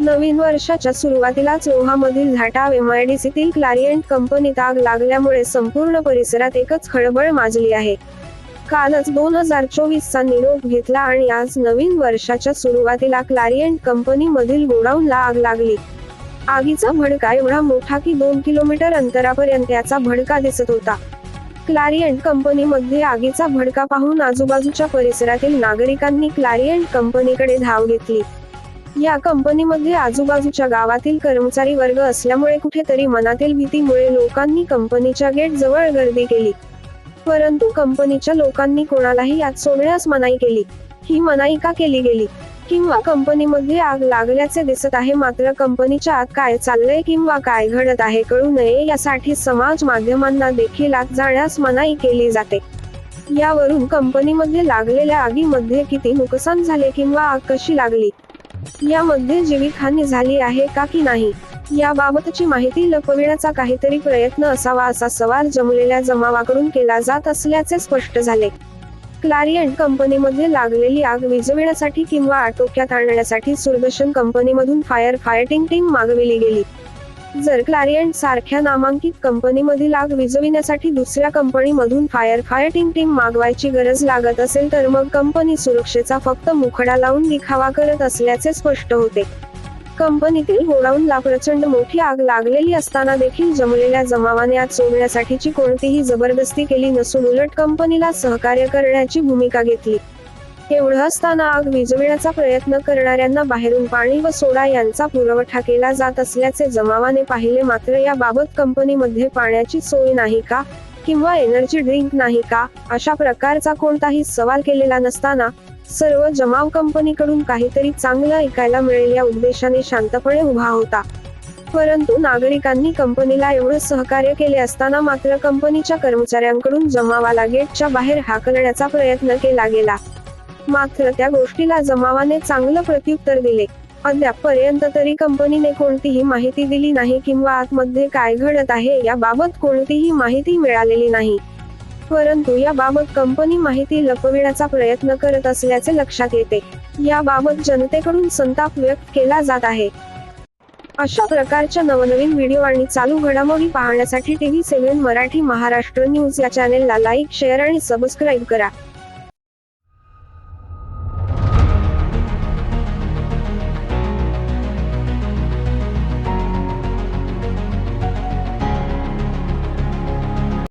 नवीन वर्षाच्या सुरुवातीलाच ओहामधील झाटा एमआयडीसीतील क्लारियंट कंपनीत आग लागल्यामुळे संपूर्ण परिसरात एकच खळबळ माजली आहे. कालच दोन हजार चोवीस चा निरोप घेतला आणि आज नवीन वर्षाच्या सुरुवातीला क्लारियंट कंपनीमधील गोडाऊनला आग लागली. आगीचा भडका एवढा मोठा की दोन किलोमीटर अंतरापर्यंत याचा भडका दिसत होता. क्लारियंट कंपनीमध्ये आगीचा भडका पाहून आजूबाजूच्या परिसरातील नागरिकांनी क्लारियंट कंपनीकडे धाव घेतली. या कंपनीमध्ये आजूबाजूच्या गावातील कर्मचारी वर्ग असल्यामुळे कुठेतरी मनातील भीतीमुळे लोकांनी कंपनीच्या गेट जवळ गर्दी केली. परंतु कंपनीच्या लोकांनी कोणालाही यात सोडण्यास मनाई केली. ही मनाई का केली गेली? किंवा कंपनीमध्ये आग लागल्याचे दिसत आहे. मात्र कंपनीच्या आत काय चाललंय किंवा काय घडत आहे कळू नये. यासाठी समाज माध्यमांना देखील आत जाण्यास मनाई केली जाते. यावरून कंपनीमध्ये लागलेल्या आगीमध्ये किती नुकसान झाले किंवा आग कशी लागली? यामध्ये जीवितहानी झाली आहे का की नाही? याबाबतची माहिती लपविण्याचा काहीतरी प्रयत्न असावा असा सवाल जमलेल्या जमावाकडून केला जात असल्याचे स्पष्ट झाले. क्लारियंट कंपनीमध्ये लागलेली आग विजविण्यासाठी किंवा आटोक्यात आणण्यासाठी सुरदर्शन कंपनीमधून फायर फायटिंग टीम मागविली गेली. जर क्लारियंट सारख्या नामांकित कंपनीमधील आग विझविण्यासाठी दुसऱ्या कंपनीमधून फायर फायटिंग टीम मागवायची गरज लागत असेल तर मग कंपनी सुरक्षेचा फक्त मुखडा लावून दिखावा करत असल्याचे स्पष्ट होते. कंपनीतील गोडाऊनला प्रचंड मोठी आग लागलेली असताना देखील जमलेल्या जमावाने आत सोडण्यासाठीची कोणतीही जबरदस्ती केली नसून उलट कंपनीला सहकार्य करण्याची भूमिका घेतली. एवढं असताना आग विझविण्याचा प्रयत्न करणाऱ्यांना बाहेरून पाणी व सोडा यांचा पुरवठा केला जात असल्याचे जमावाने पाहिले मात्र याबाबत कंपनीमध्ये पाण्याची सोय नाही का? किंवा एनर्जी ड्रिंक नाही का? अशा प्रकारचा कोणताही सवाल केलेला नसताना सर्व जमाव कंपनीकडून काहीतरी चांगलं ऐकायला मिळेल या उद्देशाने शांतपणे उभा होता. परंतु नागरिकांनी कंपनीला एवढं सहकार्य केले असताना मात्र कंपनीच्या कर्मचाऱ्यांकडून जमावाला गेटच्या बाहेर हाकलण्याचा प्रयत्न केला गेला. मात्र त्या गोष्टीला जमावाने चांगलं प्रत्युत्तर दिले. अद्याप पर्यंत तरी कंपनीने कोणतीही माहिती दिली नाही किंवा आतमध्ये काय घडत आहे याबाबत कोणतीही माहिती मिळालेली नाही. परंतु याबाबत कंपनी माहिती लपविण्याचा प्रयत्न करत असल्याचे लक्षात येते. याबाबत जनतेकडून संताप व्यक्त केला जात आहे. अशा प्रकारच्या नवनवीन व्हिडिओ आणि चालू घडामोडी पाहण्यासाठी TV seven Marathi Maharashtra news या चॅनेलला लाईक शेअर आणि सबस्क्राईब करा.